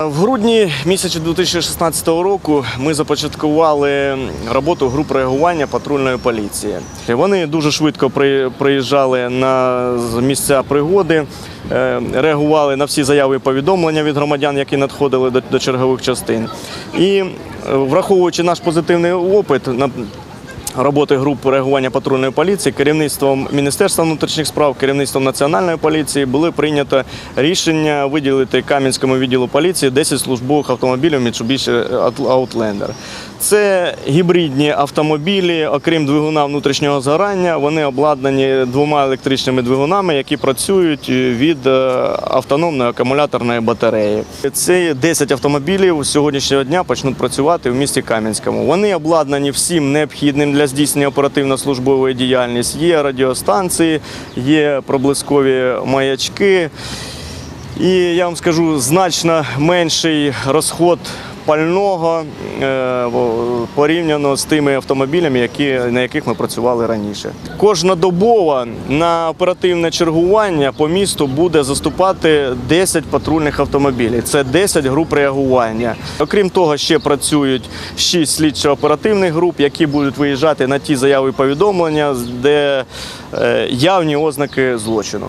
В грудні місяці 2016 року ми започаткували роботу груп реагування патрульної поліції. Вони дуже швидко при- приїжджали на місця пригоди, е, реагували на всі заяви і повідомлення від громадян, які надходили до, чергових частин. І е, враховуючи наш позитивний опит роботи груп реагування патрульної поліції керівництвом Міністерства внутрішніх справ, керівництвом Національної поліції були прийнято рішення виділити Кам'янському відділу поліції 10 службових автомобілів Mitsubishi Outlander. Це гібридні автомобілі, окрім двигуна внутрішнього згорання, вони обладнані двома електричними двигунами, які працюють від е, автономної акумуляторної батареї. Ці 10 автомобілів сьогоднішнього дня почнуть працювати в місті Кам'янському. Вони обладнані всім необхідним для здійснення оперативно-службової діяльності. Є радіостанції, є проблискові маячки. І я вам скажу значно менший розход пального е, порівняно з тими автомобілями, які, на яких ми працювали раніше. Кожнодобово на оперативне чергування по місту буде заступати 10 патрульних автомобілів. Це 10 груп реагування. Окрім того, ще працюють 6 слідчо-оперативних груп, які будуть виїжджати на ті заяви повідомлення, де е, явні ознаки злочину.